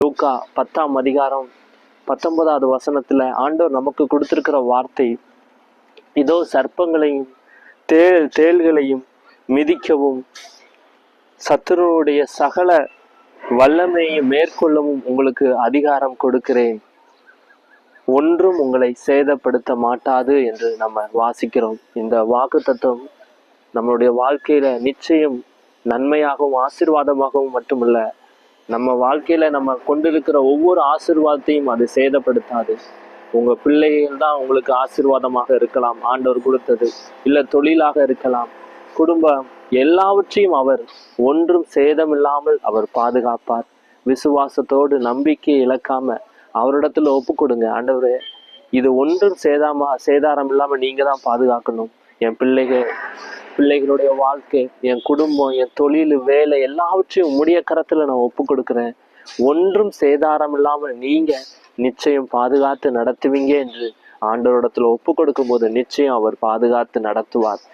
லூக்கா பத்தாம் அதிகாரம் பத்தொன்பதாவது வசனத்துல ஆண்டவர் நமக்கு கொடுத்திருக்கிற வார்த்தை இதோ சர்ப்பங்களையும் தேள் தேள்களையும் மிதிக்கவும் சத்துருவுடைய சகல வல்லமையை மேற்கொள்ளவும் உங்களுக்கு அதிகாரம் கொடுக்கிறேன். ஒன்றும் உங்களை சேதப்படுத்த மாட்டாது என்று நம்ம வாசிக்கிறோம். இந்த வாக்கு தத்துவம் நம்மளுடைய வாழ்க்கையில நிச்சயம் நன்மையாகவும் ஆசீர்வாதமாகவும் மட்டுமல்ல நம்ம வாழ்க்கையில நம்ம கொண்டிருக்கிற ஒவ்வொரு ஆசிர்வாதத்தையும் அது சேதப்படுத்தாது. உங்க பிள்ளைகள் தான் உங்களுக்கு ஆசிர்வாதமாக இருக்கலாம் ஆண்டவர் கொடுத்தது. இல்ல தொழிலாக இருக்கலாம். குடும்பம் எல்லாவற்றையும் அவர் ஒன்றும் சேதமில்லாமல் அவர் பாதுகாப்பார். விசுவாசத்தோடு நம்பிக்கை இழக்காம அவரிடத்துல ஒப்பு கொடுங்க. ஆண்டவரே இது ஒன்றும் சேதாமா சேதாரம் இல்லாம நீங்க தான் பாதுகாக்கணும். என் பிள்ளைகள் பிள்ளைகளுடைய வாழ்க்கை என் குடும்பம் என் தொழில் வேலை எல்லாவற்றையும் உம்முடைய கரத்தில் நான் ஒப்பு கொடுக்குறேன். ஒன்றும் சேதாரம் இல்லாமல் நீங்க நிச்சயம் பாதுகாத்து நடத்துவீங்க என்று ஆண்டவரிடத்துல ஒப்பு கொடுக்கும் போது நிச்சயம் அவர் பாதுகாத்து நடத்துவார்.